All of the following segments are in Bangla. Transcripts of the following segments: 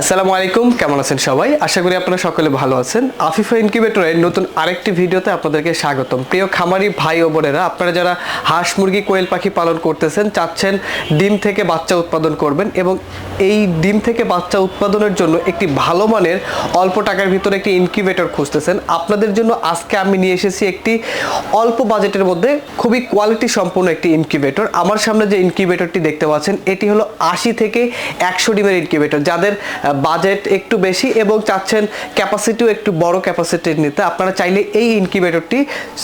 আসসালামু আলাইকুম, কেমন আছেন সবাই? আশা করি আপনারা সকলে ভালো আছেন। আফিফা ইনকিউবেটরের নতুন আরেকটি ভিডিওতে আপনাদেরকে স্বাগতম। প্রিয় খামারি ভাই ও বোনেরা, আপনারা যারা হাঁস, মুরগি, কোয়েল পাখি পালন করতেছেন, চাচ্ছেন ডিম থেকে বাচ্চা উৎপাদন করবেন এবং এই ডিম থেকে বাচ্চা উৎপাদনের জন্য একটি ভালো মানের অল্প টাকার ভিতরে একটি ইনকিউবেটর খুঁজতেছেন। আপনাদের জন্য আজকে আমি নিয়ে এসেছি একটি অল্প বাজেটের মধ্যে খুবই কোয়ালিটি সম্পন্ন একটি ইনকিউবেটর আমার সামনে যে ইনকিউবেটরটি দেখতে পাচ্ছেন, এটি হলো আশি থেকে একশো ডিমের ইনকিউবেটর যাদের বাজেট একটু বেশি এবং চাচ্ছেন ক্যাপাসিটিও একটু বড় ক্যাপাসিটির নিতে। আপনারা চাইলে এই ইনকিউবেটরটি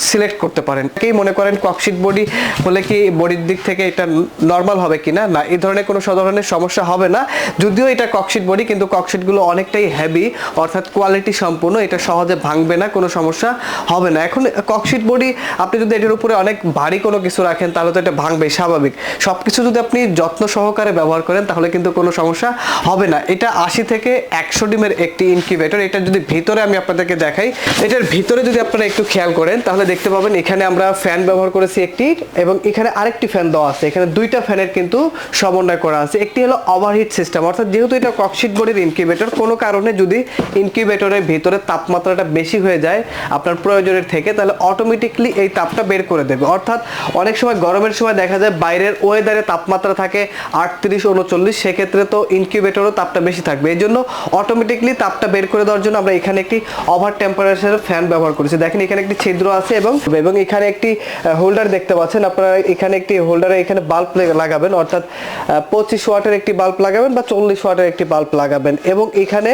সিলেক্ট করতে পারেন। কেই মনে করেন ককশিট বডি হলে কি বডির দিক থেকে এটা নর্মাল হবে কিনা না? এই ধরনের কোনো ধরনের সমস্যা হবে না। যদিও এটা ককশিট বডি কিন্তু ককশিটগুলো অনেকটাই হেভি অর্থাৎ কোয়ালিটি সম্পূর্ণ, এটা সহজে ভাঙবে না, কোনো সমস্যা হবে না। এখন ককশিট বডি আপনি যদি এটার উপরে অনেক ভারী কোনো কিছু রাখেন, তাহলে তো এটা ভাঙবে, স্বাভাবিক। সব কিছু যদি আপনি যত্ন সহকারে ব্যবহার করেন, তাহলে কিন্তু কোনো সমস্যা হবে না। এটা আশি থেকে একশো ডিমের একটি ইনকিউবেটর এটা যদি ভিতরে আমি আপনাদেরকে দেখাই, এটার ভিতরে যদি আপনারা একটু খেয়াল করেন, তাহলে দেখতে পাবেন এখানে আমরা ফ্যান ব্যবহার করেছি একটি, এবং এখানে আরেকটি ফ্যান দেওয়া আছে। এখানে দুইটা ফ্যানের কিন্তু সমন্বয় করা আছে। একটি হলো ওভারহিট সিস্টেম অর্থাৎ যেহেতু এটা ককশিট বডির ইনকিউবেটর কোনো কারণে যদি ইনকিউবেটরের ভিতরে তাপমাত্রাটা বেশি হয়ে যায় আপনার প্রয়োজনের থেকে, তাহলে অটোমেটিকলি এই তাপটা বের করে দেবে। অর্থাৎ অনেক সময় গরমের সময় দেখা যায় বাইরের ওয়েদারে তাপমাত্রা থাকে আটত্রিশ, উনচল্লিশ, সেক্ষেত্রে তো ইনকিউবেটরও তাপটা বেশি থাকবে। এই জন্য অটোমেটিকলি তাপটা বের করে দেওয়ার জন্য আমরা এখানে একটি ওভার টেম্পারেচার ফ্যান ব্যবহার করেছি। দেখেন এখানে একটি ছিদ্র আছে এবং এবং এখানে একটি হোল্ডার দেখতে পাচ্ছেন। আপনারা এখানে একটি হোল্ডারে এখানে বাল্ব লাগাবেন। অর্থাৎ পঁচিশ ওয়াটের একটি বাল্ব লাগাবেন বা চল্লিশ ওয়াটের একটি বাল্ব লাগাবেন। এবং এখানে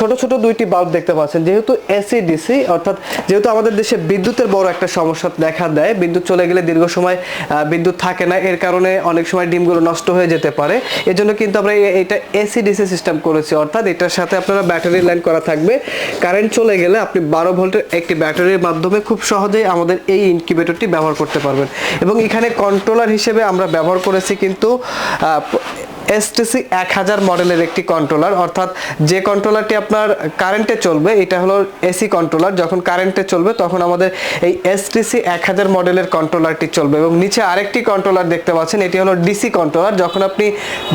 ছোট ছোট দুইটি বাল্ব দেখতে পাচ্ছেন। যেহেতু এসি ডিসি অর্থাৎ যেহেতু আমাদের দেশে বিদ্যুতের বড় একটা সমস্যা দেখা দেয়, বিদ্যুৎ চলে গেলে দীর্ঘ সময় বিদ্যুৎ থাকে না। এর কারণে অনেক সময় ডিমগুলো নষ্ট হয়ে যেতে পারে। এজন্য কিন্তু আমরা এটা এসি ডিসি সিস্টেম করেছি, অর্থাৎ এটার সাথে আপনারা ব্যাটারি লাইন করা থাকবে। কারেন্ট চলে গেলে আপনি বারো ভোল্টের একটি ব্যাটারির মাধ্যমে খুব সহজেই আমাদের এই ইনকিউবেটরটি ব্যবহার করতে পারবেন। এবং এখানে কন্ট্রোলার হিসেবে আমরা ব্যবহার করেছি কিন্তু এসটিসি এক হাজার মডেলের একটি কন্ট্রোলার অর্থাৎ যে কন্ট্রোলারটি আপনার কারেন্টে চলবে, এটা হলো এসি কন্ট্রোলার যখন কারেন্টে চলবে, তখন আমাদের এই এসটিসি এক হাজার মডেলের কন্ট্রোলারটি চলবে। এবং নিচে আরেকটি কন্ট্রোলার দেখতে পাচ্ছেন, এটি হলো ডিসি কন্ট্রোলার যখন আপনি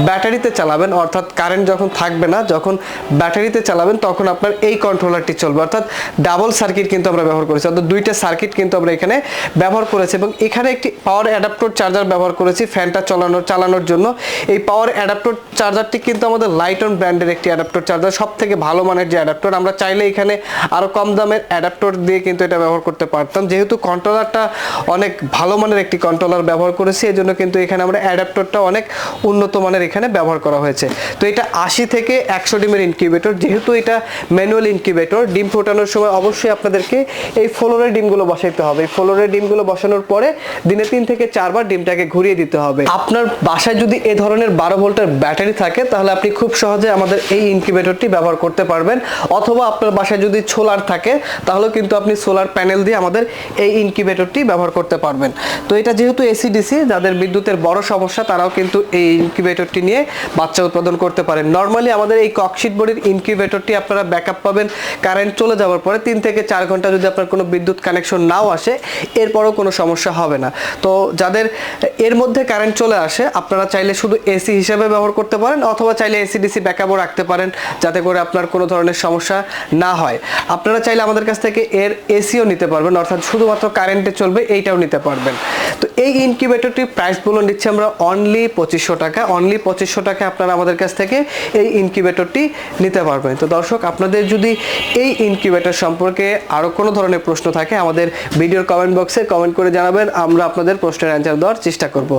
ব্যাটারিতে চালাবেন, অর্থাৎ কারেন্ট যখন থাকবে না, যখন ব্যাটারিতে চালাবেন, তখন আপনার এই কন্ট্রোলারটি চলবে। অর্থাৎ ডাবল সার্কিট কিন্তু আমরা ব্যবহার করেছি, অর্থাৎ দুইটা সার্কিট কিন্তু আমরা এখানে ব্যবহার করেছি। এবং এখানে একটি পাওয়ার অ্যাডাপ্টর চার্জার ব্যবহার করেছি ফ্যানটা চালানোর চালানোর জন্য। এই পাওয়ার অ্যাডাপ্টর চার্জারটি কিন্তু আমাদের লাইটন ব্র্যান্ডের একটি অ্যাডাপ্টর চার্জার সব থেকে ভালো মানের যে অ্যাডাপ্টর আমরা চাইলে এখানে আরও কম দামের অ্যাডাপ্টর দিয়ে কিন্তু এটা ব্যবহার করতে পারতাম। যেহেতু কন্ট্রোলারটা অনেক ভালো মানের একটি কন্ট্রোলার ব্যবহার করেছি এই জন্য কিন্তু এখানে আমরা অ্যাডাপ্টরটা অনেক উন্নত মানের এখানে ব্যবহার করা হয়েছে। তো এটা আশি থেকে একশো ডিমের ইনকিউবেটর যেহেতু এটা ম্যানুয়াল ইনকিউবেটর ডিম ফোটানোর সময় অবশ্যই আপনাদেরকে এই ফ্লোরের ডিমগুলো বসাইতে হবে। এই ফ্লোরের ডিমগুলো বসানোর পরে দিনে তিন থেকে চারবার ডিমটাকে ঘুরিয়ে দিতে হবে। আপনার বাসায় যদি এ ধরনের বারো ভোল্টের ব্যাটারি থাকে, তাহলে আপনি খুব সহজে আমাদের এই ইনকিউবেটরটি ব্যবহার করতে পারবেন। অথবা আপনার বাসায় যদি সোলার থাকে তাহলে কিন্তু আপনি সোলার প্যানেল দিয়ে আমাদের এই ইনকিউবেটরটি ব্যবহার করতে পারবেন। তো এটা যেহেতু এসি ডিসি যাদের বিদ্যুতের বড় সমস্যা, তারাও কিন্তু এই ইনকিউবেটরটি নিয়ে বাচ্চা উৎপাদন করতে পারেন। নর্মালি আমাদের এই ককশিট বডির ইনকিউবেটরটি আপনারা ব্যাকআপ পাবেন কারেন্ট চলে যাওয়ার পরে তিন থেকে চার ঘণ্টা যদি আপনার কোনো বিদ্যুৎ কানেকশন নাও আসে, এরপরও কোনো সমস্যা হবে না। তো যাদের এর মধ্যে কারেন্ট চলে আসে। আপনারা চাইলে শুধু এসি হিসেবে ব্যবহার করতে পারেন অথবা চাইলে এসি ডিসি ব্যাকআপও রাখতে পারেন যাতে করে আপনার কোনো ধরনের সমস্যা না হয়। আপনারা চাইলে আমাদের কাছ থেকে এর এসিও নিতে পারবেন, অর্থাৎ শুধুমাত্র কারেন্টে চলবে, এইটাও নিতে পারবেন। তো এই ইনকিউবেটরটির প্রাইসগুলো নিচ্ছি আমরা অনলি পঁচিশশো টাকা। অনলি পঁচিশশো টাকা আপনারা আমাদের কাছ থেকে এই ইনকিউবেটরটি নিতে পারবেন। তো দর্শক, আপনাদের যদি এই ইনকিউবেটর সম্পর্কে আরও কোনো ধরনের প্রশ্ন থাকে, আমাদের ভিডিওর কমেন্ট বক্সে কমেন্ট করে জানাবেন। আমরা আপনাদের প্রশ্নের অ্যান্সার দেওয়ার চেষ্টা করব।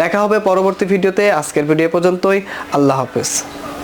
দেখা হবে পরবর্তী ভিডিওতে। আজকের ভিডিও পর্যন্তই। আল্লাহ হাফেজ।